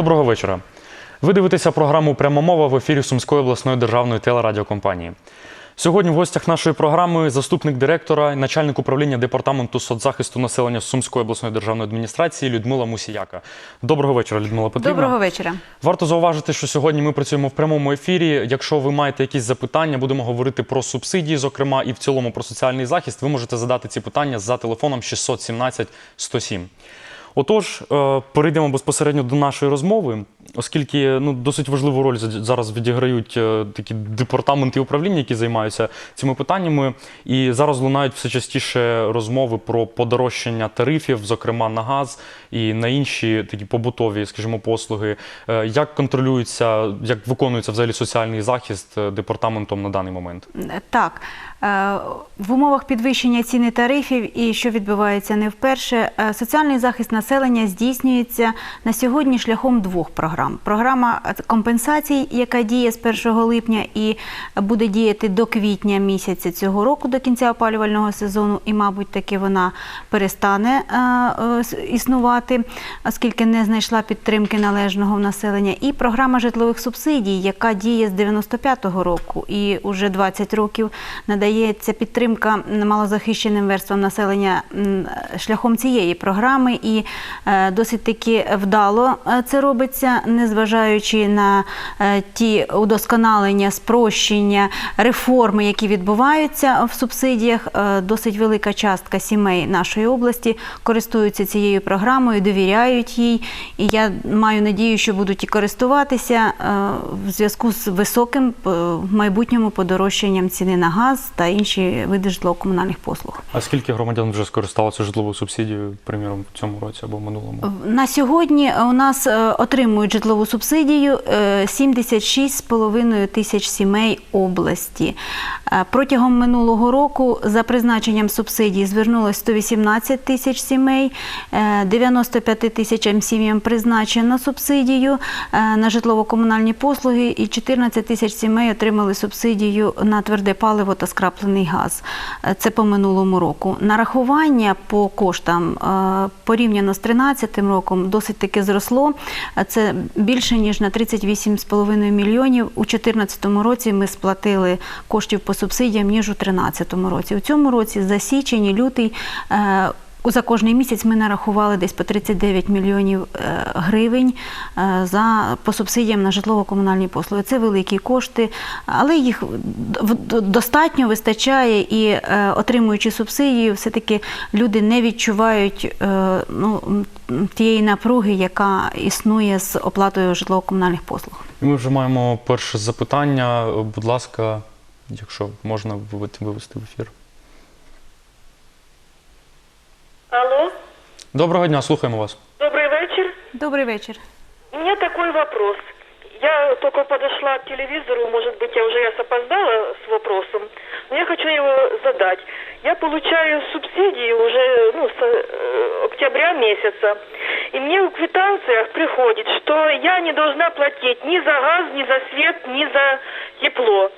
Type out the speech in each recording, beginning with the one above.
Доброго вечора. Ви дивитеся програму Пряма мова в ефірі Сумської обласної державної телерадіокомпанії. Сьогодні в гостях нашої програми заступник директора, і начальник управління департаменту соцзахисту населення Сумської обласної державної адміністрації Людмила Мусіяка. Доброго вечора, Людмила Петрівна. Доброго вечора. Варто зауважити, що сьогодні ми працюємо в прямому ефірі. Якщо ви маєте якісь запитання, будемо говорити про субсидії, зокрема, і в цілому про соціальний захист. Ви можете задати ці питання за телефоном 617 107. Отож, е, перейдемо безпосередньо до нашої розмови, оскільки ну, досить важливу роль за- зараз відіграють е, такі департаменти управління, які займаються цими питаннями. І зараз лунають все частіше розмови про подорожчання тарифів, зокрема на газ і на інші такі побутові, скажімо, послуги. Е, Як контролюється, як виконується взагалі соціальний захист департаментом на даний момент? Так, в умовах підвищення ціни тарифів і що відбувається не вперше, е, соціальний захист населення здійснюється на сьогодні шляхом двох програм. Програма компенсацій, яка діє з 1 липня і буде діяти до квітня місяця цього року, до кінця опалювального сезону, і, мабуть, таки вона перестане е, е, існувати, оскільки не знайшла підтримки належного населення. І програма житлових субсидій, яка діє з 95-го року, і вже 20 років надається підтримка малозахищеним верствам населення шляхом цієї програми. І е, досить таки вдало е, це робиться, незважаючи на е, ті удосконалення, спрощення, реформи, які відбуваються в субсидіях. Досить велика частка сімей нашої області користуються цією програмою, довіряють їй. І я маю надію, що будуть і користуватися в зв'язку з високим майбутньому подорожчанням ціни на газ та інші види житлово-комунальних послуг. А скільки громадян вже скористалося житловою субсидією, приміром, в цьому році або в минулому? На сьогодні у нас е, отримують житлову субсидію е, 76,5 тисяч сімей області. Е, Протягом минулого року за призначенням субсидій звернулось 118 тисяч сімей, е, 95 тисячам сім'ям призначено субсидію е, на житлово-комунальні послуги і 14 тисяч сімей отримали субсидію на тверде паливо та скраплений газ. Е, Це по минулому року. Нарахування по коштам е, порівняно з 2013 роком досить таки зросло. Е, Це більше ніж на 38,5 мільйонів. У 2014 році ми сплатили коштів по субсидіям ніж у 2013 році. У цьому році за січень і лютий. За кожний місяць ми нарахували десь по 39 мільйонів е, гривень е, за по субсидіям на житлово-комунальні послуги. Це великі кошти, але їх достатньо вистачає і е, отримуючи субсидію, все-таки люди не відчувають ну, тієї напруги, яка існує з оплатою житлово-комунальних послуг. Ми вже маємо перше запитання. Будь ласка, якщо можна вивести в ефір. Алло, Доброго дня, слухаємо вас. добрый вечер. Добрий вечір. У меня такой вопрос. Я только подошла к телевизору, может быть, я уже я опоздала с вопросом, но я хочу его задать. Я получаю субсидии уже ну, с э, октября месяца, и мне в квитанциях приходит, что я не должна платить ни за газ, ни за свет, ни за тепло.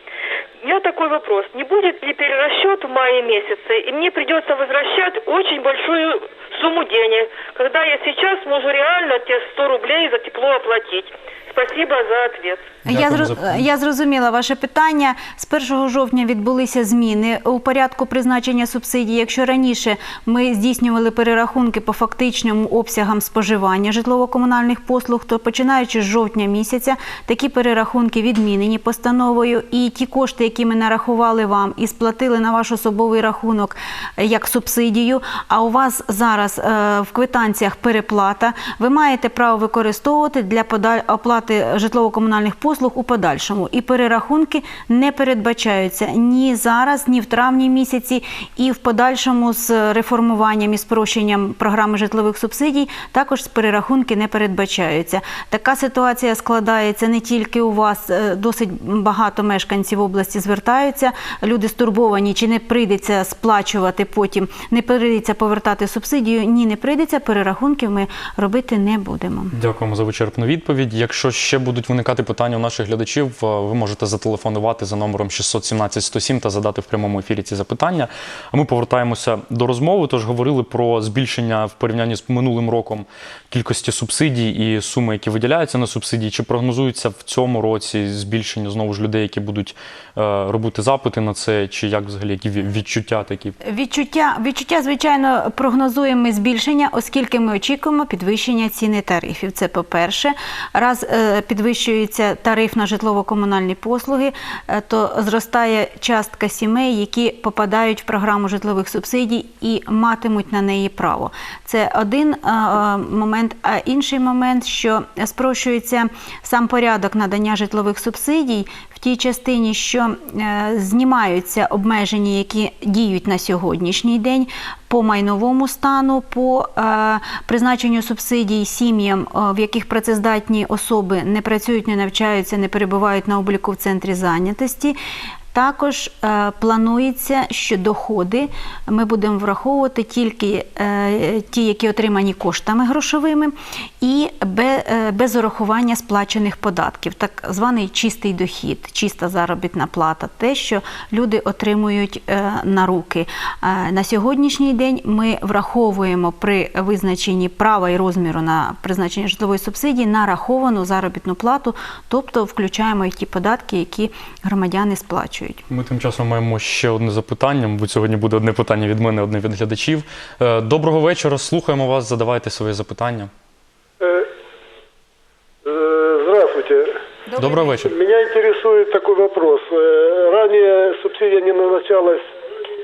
У меня такой вопрос. Не будет ли перерасчет в мае месяце, и мне придется возвращать очень большую сумму денег, когда я сейчас могу реально те 100 рублей за тепло оплатить? Спасибо за ответ. Я, зро- я зрозуміла ваше питання. З 1 жовтня відбулися зміни у порядку призначення субсидій. Якщо раніше ми здійснювали перерахунки по фактичним обсягам споживання житлово-комунальних послуг, то починаючи з жовтня місяця такі перерахунки відмінені постановою. І ті кошти, які ми нарахували вам і сплатили на ваш особовий рахунок е, як субсидію, а у вас зараз е, в квитанціях переплата, ви маєте право використовувати для подаль- оплати житлово-комунальних послуг у подальшому. І перерахунки не передбачаються ні зараз, ні в травні місяці, і в подальшому з реформуванням і спрощенням програми житлових субсидій також перерахунки не передбачаються. Така ситуація складається не тільки у вас, е, досить багато мешканців області звертаються. Люди стурбовані, чи не прийдеться сплачувати потім, не прийдеться повертати субсидію. Ні, не прийдеться. Перерахунків ми робити не будемо. Дякуємо за вичерпну відповідь. Якщо ще будуть виникати питання у наших глядачів, е, ви можете зателефонувати за номером 617 107 та задати в прямому ефірі ці запитання. А ми повертаємося до розмови. Тож говорили про збільшення в порівнянні з минулим роком кількості субсидій і суми, які виділяються на субсидії. Чи прогнозується в цьому році збільшення знову ж людей, які будуть е, робити запити на це, чи як взагалі які відчуття такі? Відчуття, відчуття, звичайно, прогнозуємо збільшення, оскільки ми очікуємо підвищення ціни тарифів. Це по-перше, раз е, підвищується тариф на житлово-комунальні послуги, е, то зростає частка сімей, які попадають в програму житлових субсидій і матимуть на неї право. Це один е, момент. А інший момент, що спрощується сам порядок надання житлових субсидій в тій частині, що е, знімаються обмеження, які діють на сьогоднішній день по майновому стану, по е, призначенню субсидій сім'ям, е, в яких працездатні особи не працюють, не навчаються, не перебувають на обліку в центрі зайнятості. Також е, планується, що доходи ми будемо враховувати тільки е, ті, які отримані коштами грошовими, і бе, е, без урахування сплачених податків, так званий чистий дохід, чиста заробітна плата, те, що люди отримують е, на руки. Е, на сьогоднішній день ми враховуємо при визначенні права і розміру на призначення житлової субсидії нараховану заробітну плату, тобто включаємо і ті податки, які громадяни сплачують Ми тим часом маємо ще одне запитання. Мабуть, сьогодні буде одне питання від мене, одне від глядачів. Е, Доброго вечора. Слухаємо вас. Задавайте своє запитання. Э, э, Здравствуйте. Доброго вечора. Меня интересует такой вопрос. Э, Ранее субсидия не назначалась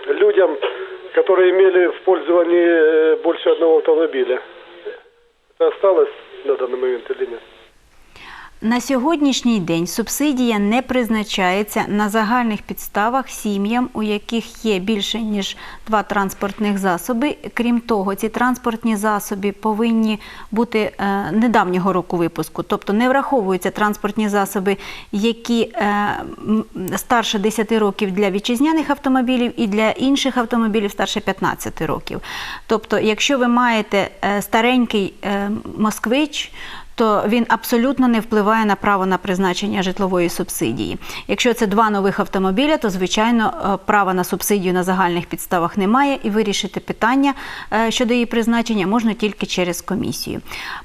людям, которые имели в пользовании э, больше одного автомобиля. Это осталось на данный момент или нет? На сьогоднішній день субсидія не призначається на загальних підставах сім'ям, у яких є більше ніж два транспортних засоби. Крім того, ці транспортні засоби повинні бути е, недавнього року випуску, тобто не враховуються транспортні засоби, які е, старше 10 років для вітчизняних автомобілів і для інших автомобілів старше 15 років. Тобто, якщо ви маєте е, старенький москвич, то він абсолютно не впливає на право на призначення житлової субсидії. Якщо це два нових автомобіля, то звичайно е, права на субсидію на загальних підставах немає, і вирішити питання е, щодо її призначення можна тільки через комісію.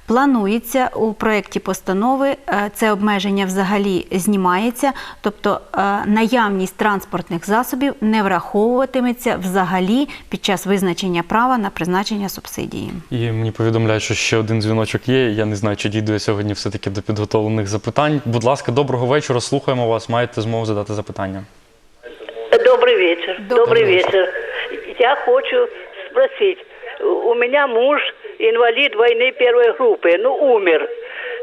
Планується у проєкті постанови е, це обмеження взагалі знімається, тобто наявність транспортних засобів не враховуватиметься взагалі під час визначення права на призначення субсидії. І мені повідомляють, що ще один дзвіночок є. Я не знаю, чи дійду я сьогодні все-таки до підготовлених запитань. Будь ласка, доброго вечора. Слухаємо вас. Маєте змогу задати запитання. Добрый вечер. Добрый Добрый, вечер. вечер. Я хочу спросить. У меня муж инвалид войны первой группы, ну умер.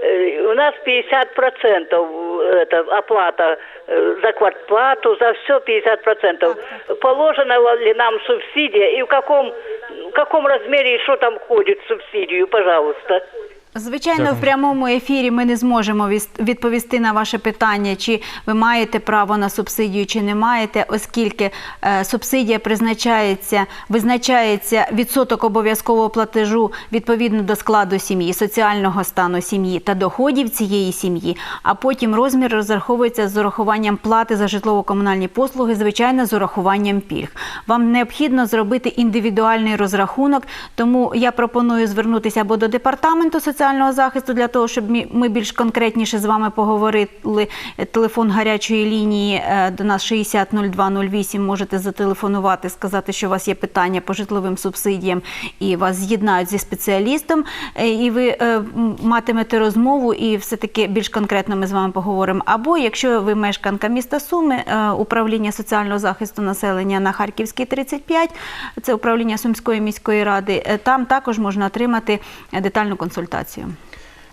Э, У нас 50 процентов это оплата э, за квартплату, за все 50 процентов. Положена ли нам субсидия и в каком, в каком размере и что там входит в субсидию, пожалуйста? Звичайно, Дякую. в прямому ефірі ми не зможемо відповісти на ваше питання, чи ви маєте право на субсидію, чи не маєте, оскільки е, субсидія призначається, визначається відсоток обов'язкового платежу відповідно до складу сім'ї, соціального стану сім'ї та доходів цієї сім'ї. А потім розмір розраховується з урахуванням плати за житлово-комунальні послуги, звичайно, з урахуванням пільг. Вам необхідно зробити індивідуальний розрахунок, тому я пропоную звернутися або до департаменту соціального захисту для того, щоб ми більш конкретніше з вами поговорили. Телефон гарячої лінії е, до нас 600208. Можете зателефонувати, сказати, що у вас є питання по житловим субсидіям, і вас з'єднають зі спеціалістом, е, і ви е, матимете розмову, і все-таки більш конкретно ми з вами поговоримо. Або якщо ви мешканка міста Суми, управління соціального захисту населення на Харківській 35, це управління Сумської міської ради, там також можна отримати детальну консультацію. працю.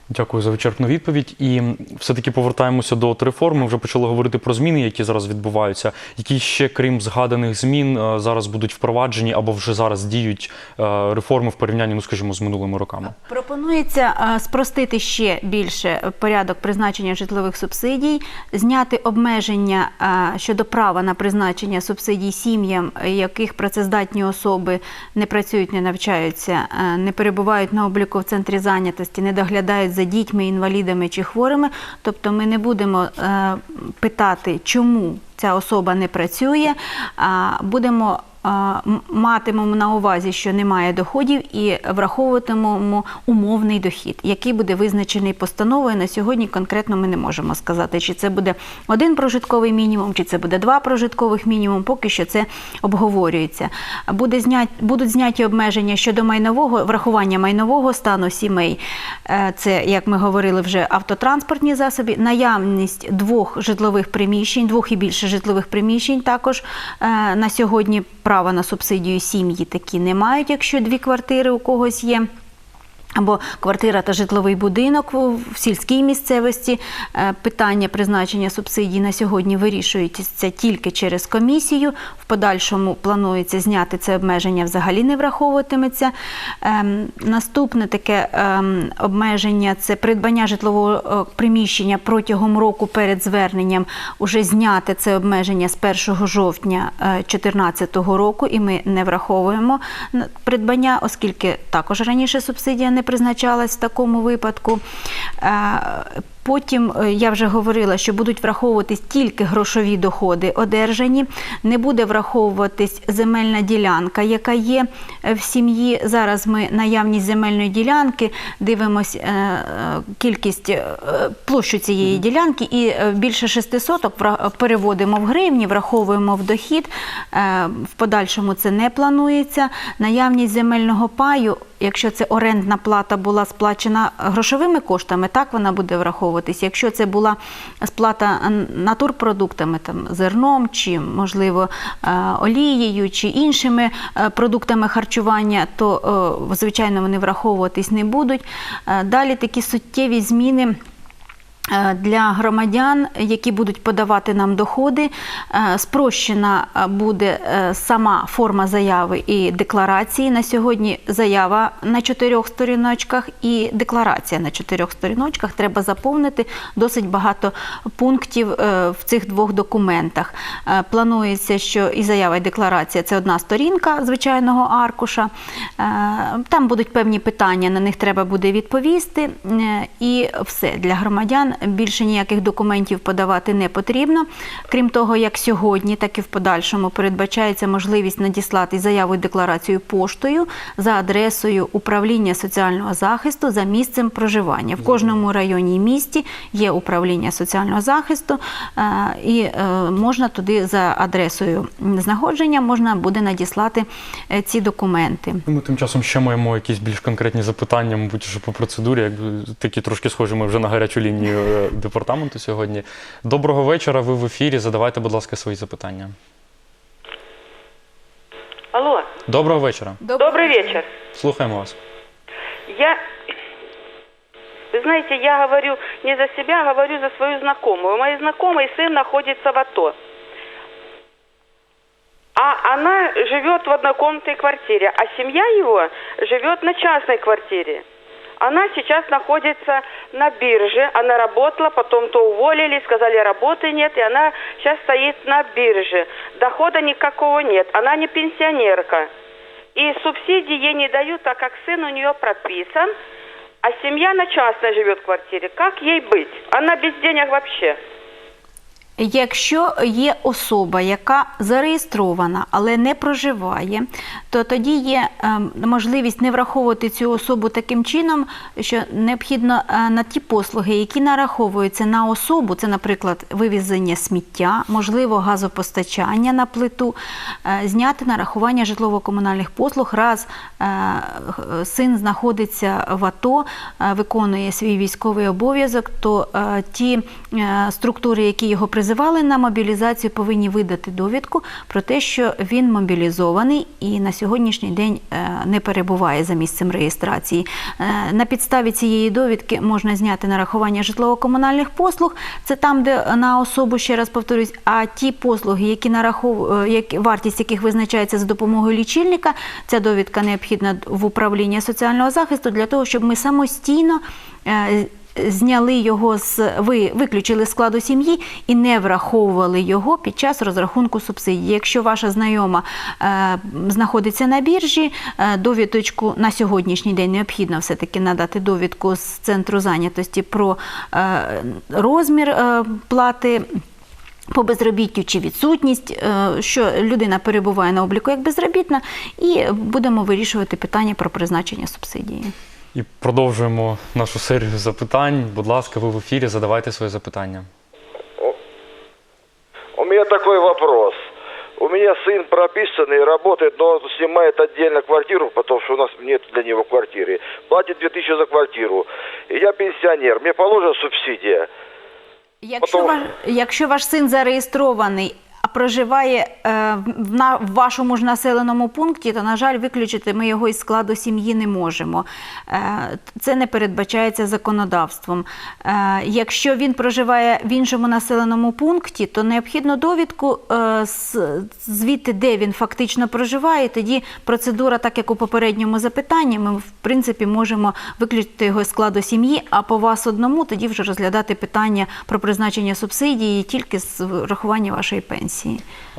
Дякую за вичерпну відповідь. І все-таки повертаємося до от реформ. Вже почали говорити про зміни, які зараз відбуваються. Які ще, крім згаданих змін, е, зараз будуть впроваджені або вже зараз діють е, реформи в порівнянні, ну скажімо, з минулими роками. Пропонується е, спростити ще більше порядок призначення житлових субсидій, зняти обмеження щодо права на призначення субсидій сім'ям, яких працездатні особи не працюють, не навчаються, не перебувають на обліку в центрі зайнятості, не доглядають за дітьми, інвалідами чи хворими. Тобто ми не будемо е, питати, чому ця особа не працює, а будемо матимемо на увазі, що немає доходів, і враховуватимемо умовний дохід, який буде визначений постановою. На сьогодні конкретно ми не можемо сказати, чи це буде один прожитковий мінімум, чи це буде два прожиткових мінімум. Поки що це обговорюється. Буде знять, будуть зняті обмеження щодо майнового врахування майнового стану сімей. Е, Це, як ми говорили, вже автотранспортні засоби, наявність двох житлових приміщень, двох і більше житлових приміщень. Також е, на сьогодні права на субсидію сім'ї такі не мають, якщо дві квартири у когось є. Або квартира та житловий будинок в сільській місцевості. Е, Питання призначення субсидій на сьогодні вирішується тільки через комісію. В подальшому планується зняти це обмеження, взагалі не враховуватиметься. Ем, Наступне таке ем, обмеження це придбання житлового е, приміщення протягом року перед зверненням. Уже зняти це обмеження з 1 жовтня 2014 року, і ми не враховуємо придбання, оскільки також раніше субсидія не призначалась в такому випадку. Е, Потім е, я вже говорила, що будуть враховуватись тільки грошові доходи одержані, не буде враховуватись земельна ділянка, яка є е, в сім'ї. Зараз ми наявність земельної ділянки дивимось кількість площу цієї ділянки, і більше шести соток переводимо в гривні, враховуємо в дохід. В подальшому це не планується. Наявність земельного паю Якщо це орендна плата була сплачена грошовими коштами, так вона буде враховуватись. Якщо це була сплата натурпродуктами, там зерном чи можливо е, олією чи іншими е, продуктами харчування, то е, звичайно вони враховуватись не будуть. Далі такі суттєві зміни. Е, Для громадян, які будуть подавати нам доходи, е, спрощена е, буде сама форма заяви і декларації. На сьогодні заява на чотирьох сторіночках і декларація на чотирьох сторіночках. Треба заповнити досить багато пунктів в цих двох документах. Планується, що і заява, і декларація це одна сторінка звичайного аркуша. Там будуть певні питання, на них треба буде відповісти. І все для громадян більше ніяких документів подавати не потрібно. Крім того, як сьогодні, так і в подальшому передбачається можливість надіслати заяву і декларацію поштою за адресою управління соціального захисту за місцем проживання. В кожному районі і місті є управління соціального захисту, е, і е, можна туди за адресою знаходження можна буде надіслати е, ці документи. Ми тим часом ще маємо якісь більш конкретні запитання, мабуть, вже по процедурі, якби такі трошки схожі. Ми вже на гарячу лінію департаменту сьогодні. Доброго вечора. Ви в ефірі. Задавайте, будь ласка, свої запитання. Алло, Доброго вечора. добрый вечер. Слухаємо вас. Я, вы знаете, я говорю не за себя, а говорю за свою знакомую. У моей знакомой сын находится в АТО. А она живет в однокомнатной квартире, а семья его живет на частной квартире. Она сейчас находится на бирже, она работала, потом то уволили, сказали работы нет, и она сейчас стоит на бирже. Дохода никакого нет, она не пенсионерка. И субсидии ей не дают, так как сын у нее прописан, а семья на частной живет квартире. Как ей быть? Она без денег вообще. Якщо є особа, яка зареєстрована, але не проживає, то тоді є ем, можливість не враховувати цю особу таким чином, що необхідно е, на ті послуги, які нараховуються на особу, це, наприклад, вивезення сміття, можливо, газопостачання на плиту, е, зняти нарахування житлово-комунальних послуг, раз е, син знаходиться в АТО, виконує свій військовий обов'язок, то ті структури, які його призивали на мобілізацію, повинні видати довідку про те, що він мобілізований і на сьогоднішній день е, не перебуває за місцем реєстрації. Е, На підставі цієї довідки можна зняти нарахування житлово-комунальних послуг. Це там, де на особу ще раз повторюсь. А ті послуги, які нарахов... е, які- вартість яких визначається за допомогою лічильника, ця довідка необхідна в управління соціального захисту для того, щоб ми самостійно. Зняли його з ви виключили складу сім'ї і не враховували його під час розрахунку субсидій. Якщо ваша знайома е, знаходиться на біржі, е, довідочку на сьогоднішній день необхідно все таки надати довідку з центру зайнятості про е, розмір е, плати по безробіттю чи відсутність, е, що людина перебуває на обліку як безробітна, і будемо вирішувати питання про призначення субсидії. І продовжуємо нашу серію запитань. Будь ласка, ви в ефірі, задавайте свої запитання. У меня такой вопрос. У меня сын прописанный, работает, но он снимает отдельно квартиру, потому что у нас нет для него квартиры. Платит 2000 за квартиру. И я пенсионер. Мне положена субсидия. Якщо, Потім- ваш, якщо ваш син зареєстрований, а проживає е, в, вашому ж населеному пункті, то, на жаль, виключити ми його із складу сім'ї не можемо. Е, це не передбачається законодавством. Е, якщо він проживає в іншому населеному пункті, то необхідно довідку звідти, де він фактично проживає. Тоді процедура, так як у попередньому запитанні, ми в принципі можемо виключити його з складу сім'ї, а по вас одному тоді вже розглядати питання про призначення субсидії тільки з врахування вашої пенсії.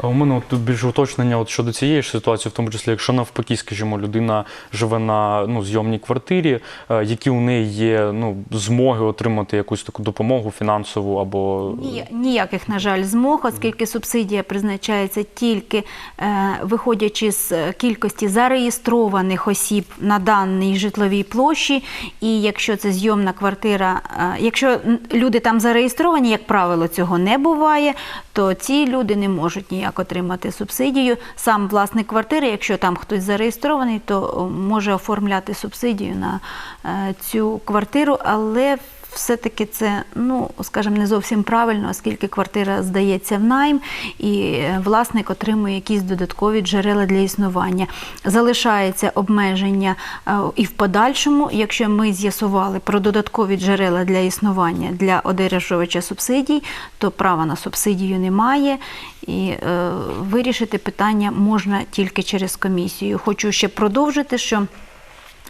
А у мене от тут більше уточнення от щодо цієї ж ситуації, в тому числі, якщо навпаки, скажімо, людина живе на ну, зйомній квартирі, е, які у неї є ну, змоги отримати якусь таку допомогу фінансову або Ні- Ніяких, на жаль, змог, оскільки субсидія призначається тільки е, виходячи з кількості зареєстрованих осіб на даній житловій площі. І якщо це зйомна квартира, е, якщо люди там зареєстровані, як правило, цього не буває, то ці люди не можуть ніяк отримати субсидію. Сам власник квартири, якщо там хтось зареєстрований, то може оформляти субсидію на е, цю квартиру, але все-таки це, ну скажімо, не зовсім правильно, оскільки квартира здається в найм, і е, власник отримує якісь додаткові джерела для існування. Залишається обмеження е, і в подальшому, якщо ми з'ясували про додаткові джерела для існування для одержувача субсидій, то права на субсидію немає. І е, вирішити питання можна тільки через комісію. Хочу ще продовжити, що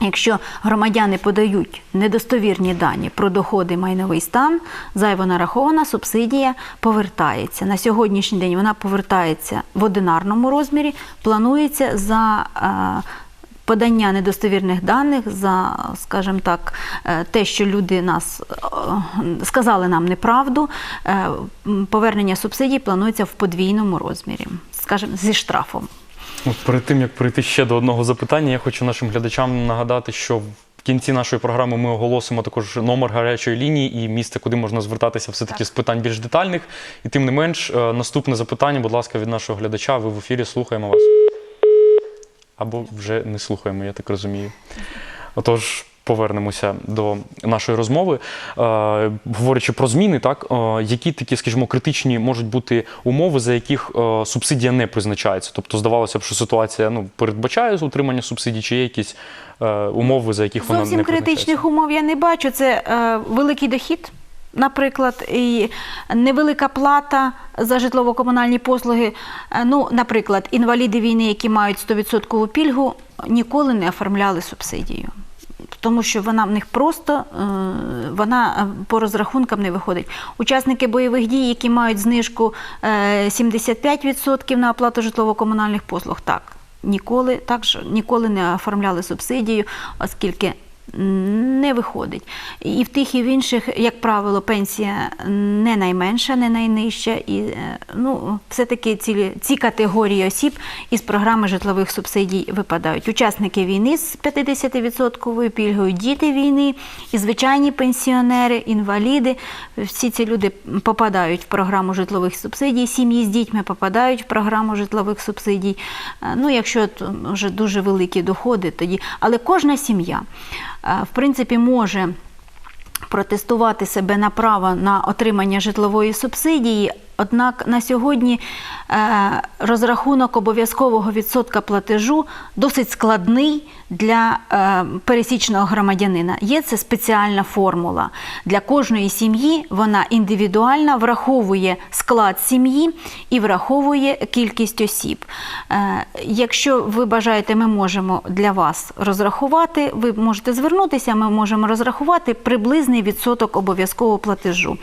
Якщо громадяни подають недостовірні дані про доходи майновий стан, зайво нарахована субсидія повертається. На сьогоднішній день вона повертається в одинарному розмірі, планується за е, подання недостовірних даних, за, скажімо так, е, те, що люди нас е, сказали нам неправду, повернення субсидій планується в подвійному розмірі, скажімо, зі штрафом. От перед тим як прийти ще до одного запитання, я хочу нашим глядачам нагадати, що в кінці нашої програми ми оголосимо також номер гарячої лінії і місце, куди можна звертатися все-таки з питань більш детальних. І тим не менш, е, наступне запитання, будь ласка, від нашого глядача. Ви в ефірі слухаємо вас. Або вже не слухаємо, я так розумію. Отож, повернемося до нашої розмови. Е, говорячи про зміни, так, е, які такі, скажімо, критичні можуть бути умови, за яких е, субсидія не призначається? Тобто, здавалося б, що ситуація ну, передбачає утримання субсидій, чи є якісь умови, за яких вона Зовсім не призначається? критичних умов я не бачу. Це е, великий дохід. Наприклад, і невелика плата за житлово-комунальні послуги. Ну, наприклад, інваліди війни, які мають 100% пільгу, ніколи не оформляли субсидію. Тому що вона в них просто е, вона е, по розрахункам не виходить. Учасники бойових дій, які мають знижку е, 75% на оплату житлово-комунальних послуг, так ніколи так ж ніколи не оформляли субсидію, оскільки не виходить. І в тих, і в інших, як правило, пенсія не найменша, не найнижча. І е, ну, все-таки ці, ці категорії осіб із програми житлових субсидій випадають. Учасники війни з 50% пільгою, діти війни, і звичайні пенсіонери, інваліди. Всі ці люди попадають в програму житлових субсидій. Сім'ї з дітьми попадають в програму житлових субсидій. Е, Ну, якщо вже дуже великі доходи, тоді. Але кожна сім'я, в принципі, може протестувати себе на право на отримання житлової субсидії, Однак на сьогодні е, розрахунок обов'язкового відсотка платежу досить складний для е, пересічного громадянина. Є це спеціальна формула. Для кожної сім'ї вона індивідуальна, враховує склад сім'ї і враховує кількість осіб. Е, Якщо ви бажаєте, ми можемо для вас розрахувати. Ви можете звернутися, ми можемо розрахувати приблизний відсоток обов'язкового платежу.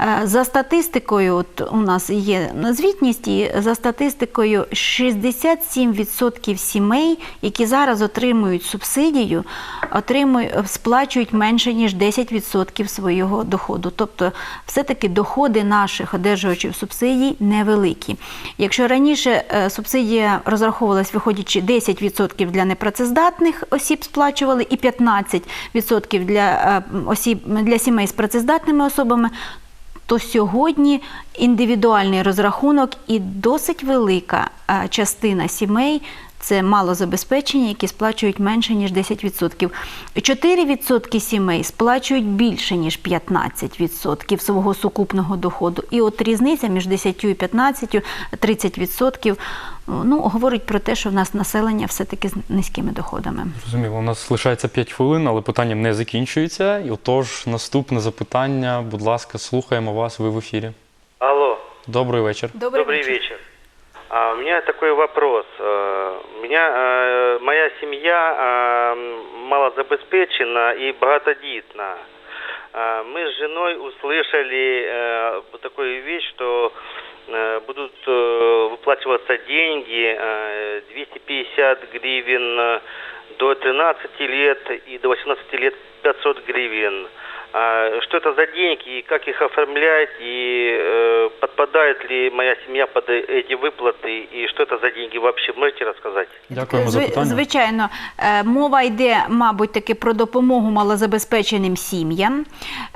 Е, За статистикою, от у нас є звітність, і за статистикою 67% сімей, які зараз отримують субсидію, отримують, сплачують менше ніж 10% свого доходу. Тобто, все-таки доходи наших одержувачів субсидій невеликі. Якщо раніше е, субсидія розраховувалась, виходячи 10% для непрацездатних осіб сплачували і 15% для е, осіб для сімей з працездатними особами, то сьогодні індивідуальний розрахунок і досить велика е, частина сімей. Це малозабезпечені, які сплачують менше, ніж 10%. 4% сімей сплачують більше, ніж 15% свого сукупного доходу. І от різниця між 10 і 15, 30%, ну, говорить про те, що в нас населення все-таки з низькими доходами. Зрозуміло, у нас лишається 5 хвилин, але питання не закінчується. І отож, наступне запитання, будь ласка, слухаємо вас, ви в ефірі. Алло, Добрий вечір. добрый вечер. А, у меня такой вопрос. Э, У меня э, моя семья э, малозабеспечена и богатодитна. Мы с женой услышали такую вещь, что будут выплачиваться деньги э, 250 гривен до 13 лет и до 18 лет 500 гривен. А, Что это за деньги и как их оформлять и э, подпадает ли моя семья под э- эти выплаты и что это за деньги вообще можете рассказать? Дякуємо за Зви- питання. Звичайно, Е, мова йде, мабуть, таки про допомогу малозабезпеченим сім'ям.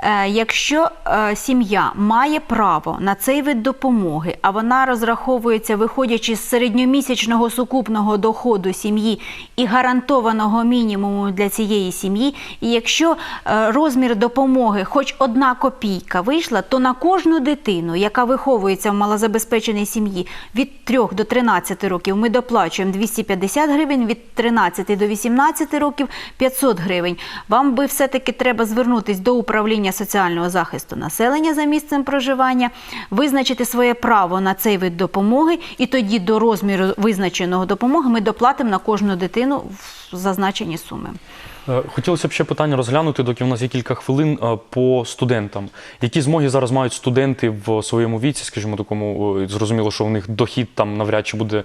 Е, Якщо е, сім'я має право на цей вид допомоги, а вона розраховується, виходячи з середньомісячного сукупного доходу сім'ї і гарантованого мінімуму для цієї сім'ї, і якщо е, розмір допомоги, хоч одна копійка вийшла, то на кожну дитину, яка виховується в малозабезпеченій сім'ї від 3 до 13 років, ми доплачуємо 250 гривень, від 13 до 18 років 500 гривень. Вам би все-таки треба звернутися до управління соціального захисту населення за місцем проживання, визначити своє право на цей вид допомоги, і тоді до розміру визначеного допомоги ми доплатимо на кожну дитину в зазначені суми. Е, Хотілося б ще питання розглянути, доки в нас є кілька хвилин е, по студентам. Які змоги зараз мають студенти в своєму віці, скажімо, такому зрозуміло, що у них дохід там навряд чи буде е,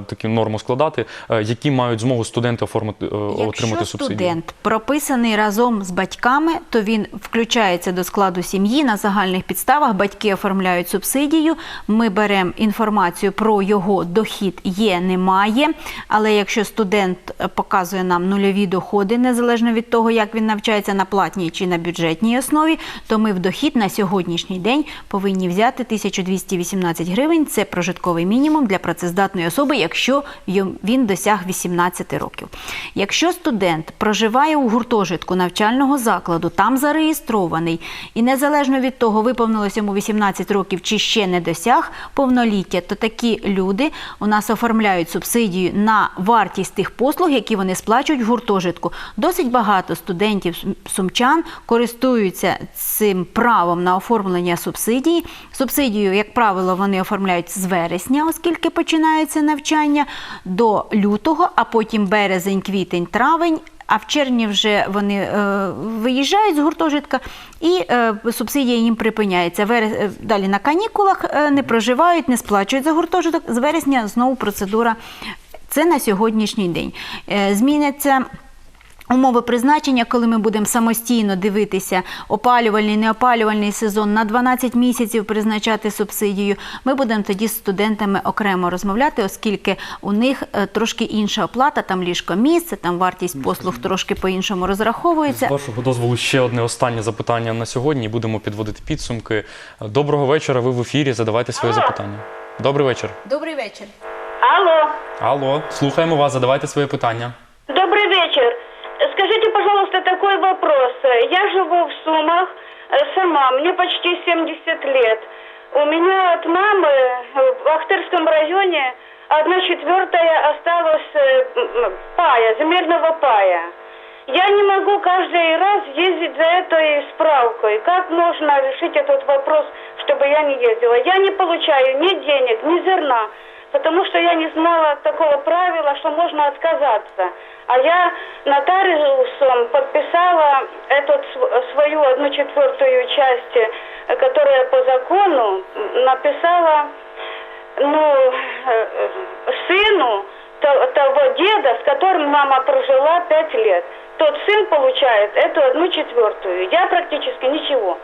таку норму складати. Які мають змогу студенти оформити е, отримати Якщо субсидію? студент прописаний разом з батьками, то він включається до складу сім'ї на загальних підставах. Батьки оформляють субсидію. Ми беремо інформацію про його дохід є, немає. Але якщо студент е, показує нам нульові доходи, незалежно від того, як він навчається на платній чи на бюджетній основі, то ми в дохід на сьогоднішній день повинні взяти 1218 гривень. Це прожитковий мінімум для працездатної особи, якщо він досяг 18 років. Якщо студент проживає у гуртожитку навчального закладу, там зареєстрований, і незалежно від того, виповнилося йому 18 років чи ще не досяг повноліття, то такі люди у нас оформляють субсидію на вартість тих послуг, які вони сплачують в гуртожитку. Досить багато студентів сумчан користуються цим правом на оформлення субсидії. Субсидію, як правило, вони оформляють з вересня, оскільки починається навчання, до лютого, а потім березень, квітень, травень. А в червні вже вони е, виїжджають з гуртожитка і е, субсидія їм припиняється. Верес, е, далі на канікулах е, не проживають, не сплачують за гуртожиток. З вересня знову процедура. Це на сьогоднішній день. Е, зміняться. Умови призначення, коли ми будемо самостійно дивитися опалювальний, неопалювальний сезон на 12 місяців призначати субсидію, ми будемо тоді з студентами окремо розмовляти, оскільки у них е, трошки інша оплата, там ліжко місце, там вартість послуг трошки по-іншому розраховується. З вашого дозволу ще одне останнє запитання на сьогодні. Будемо підводити підсумки. Доброго вечора. Ви в ефірі. Задавайте своє запитання. Добрий вечір. Добрий вечір. Алло, Алло, слухаємо вас. Задавайте своє питання. добрый вечер. Скажите, пожалуйста, такой вопрос. Я живу в Сумах э, сама, мне почти 70 лет. У меня от мамы э, в Ахтырском районе одна четвертая осталась э, м, пая, земельного пая. Я не могу каждый раз ездить за этой справкой. Как можно решить этот вопрос, чтобы я не ездила? Я не получаю ни денег, ни зерна, Потому что я не знала такого правила, что можно отказаться. А я нотариусом подписала св- свою одну четвертую часть, э, которая по закону написала ну, э, э, сыну то- того деда, с которым мама прожила пять лет. Тот сын получает эту одну четвертую. Я практически ничего.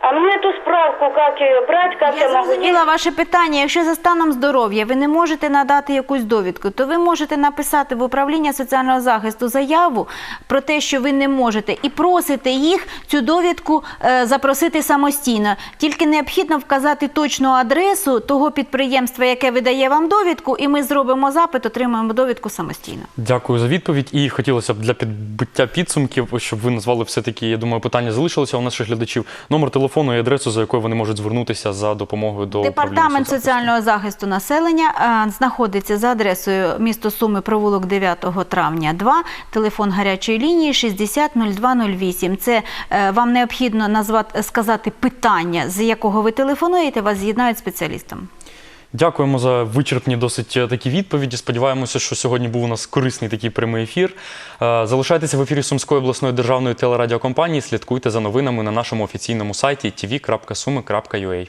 А мне эту справку, как ее брать, как я, Я могу зрозуміла ваше питання. Якщо за станом здоров'я ви не можете надати якусь довідку, то ви можете написати в управління соціального захисту заяву про те, що ви не можете, і просите їх цю довідку е, запросити самостійно. Тільки необхідно вказати точну адресу того підприємства, яке видає вам довідку, і ми зробимо запит, отримаємо довідку самостійно. Дякую за відповідь. І хотілося б для підбиття підсумків, щоб ви назвали все-таки, я думаю, питання залишилося у наших глядачів. Номер телефону і адресу, за якою вони можуть звернутися за допомогою до Департамент соціального захисту населення е, знаходиться за адресою місто Суми, провулок 9 травня 2, телефон гарячої лінії 60 0208. Це е, вам необхідно назвати, сказати питання, з якого ви телефонуєте, вас з'єднають спеціалістом. Дякуємо за вичерпні досить е, такі відповіді. Сподіваємося, що сьогодні був у нас корисний такий прямий ефір. Е, Залишайтеся в ефірі Сумської обласної державної телерадіокомпанії. Слідкуйте за новинами на нашому офіційному сайті tv.sumi.ua.